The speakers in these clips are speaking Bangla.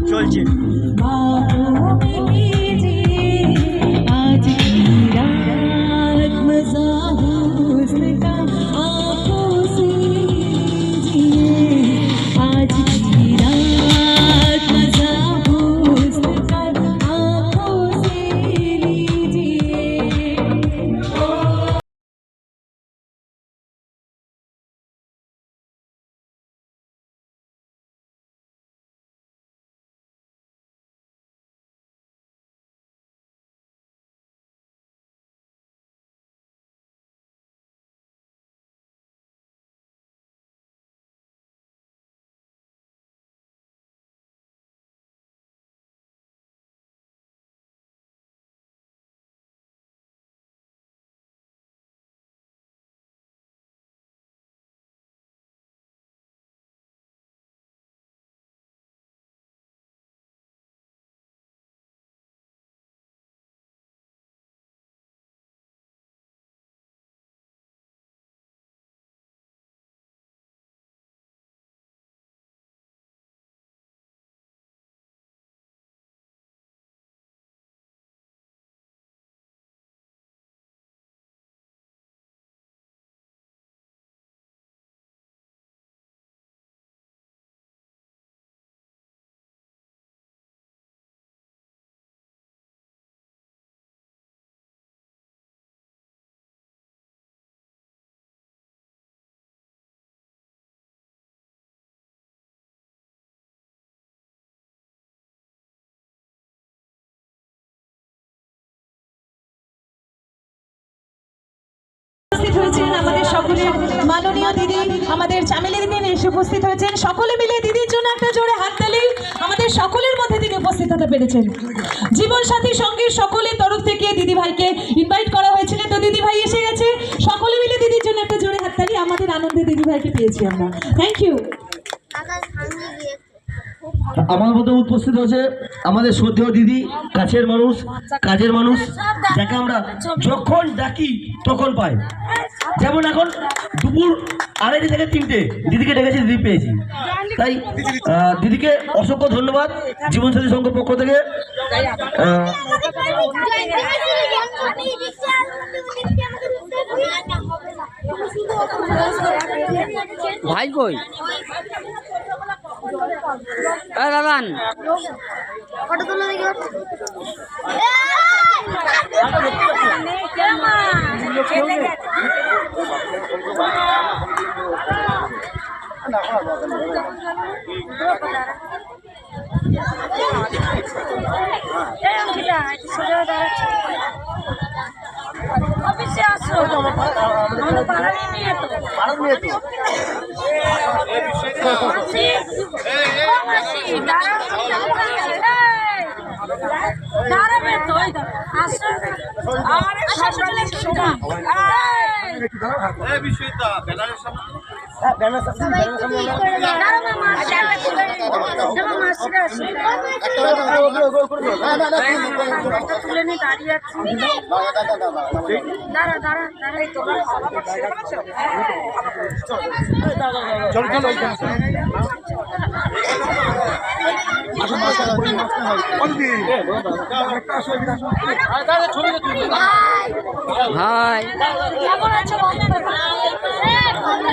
চলছে সকলের মাননীয় দিদি, আমাদের চামেলি দিদি এসে উপস্থিত হয়েছেন। সকলে মিলে দিদির জন্য একটা জোরে হাত হাততালি আমাদের সকলের মধ্যে তিনি উপস্থিত হতে পেরেছেন। জীবন সাথী সঙ্গীর সকলের তরফ থেকে দিদি ভাইকে ইনভাইট করা হয়েছিল। তো দিদি ভাই এসে গেছে। সকলে মিলে দিদির জন্য একটা জোরে হাত হাততালি আমাদের আনন্দে দিদি ভাইকে পেয়েছি আমরা। থ্যাংক ইউ আমার মধ্যে উপস্থিত হয়েছে আমাদের শ্রদ্ধেয় দিদি, কাছের মানুষ, কাজের মানুষ, যাকে আমরা যখন ডাকি তখন পাই। যেমন এখন দুপুর আড়াইটে থেকে তিনটে দিদিকে ডেকেছি দিদি পেয়েছি। তাই দিদিকে অসংখ্য ধন্যবাদ জীবনসাথী সংঘের পক্ষ থেকে। ভাই কই? দাদান। ফটো তুলে দেখি। অফিসে আসো আমাদের পাড়ার নিয়ে তো তো আসো আমার শাশুড়ি শোনা তুলে নিয়ে দাঁড়িয়ে আছি দাঁড়া দাঁড়া দাঁড়াই তো হাই কেমন আছো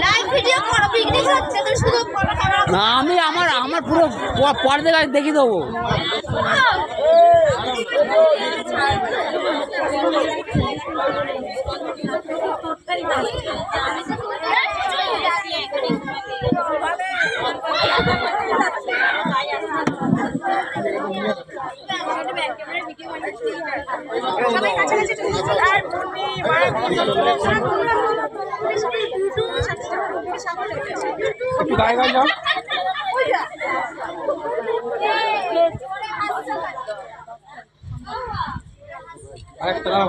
লাইভ ভিডিও করো পিকনিক হচ্ছে তো শুধু ফটো ক্যামেরা না আমি আমার আমার পুরো পর্দা গাছ দেখিয়ে দেবো। গায়ে গায়ে যাও আরেকটা দাও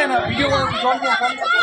面的，比我装过。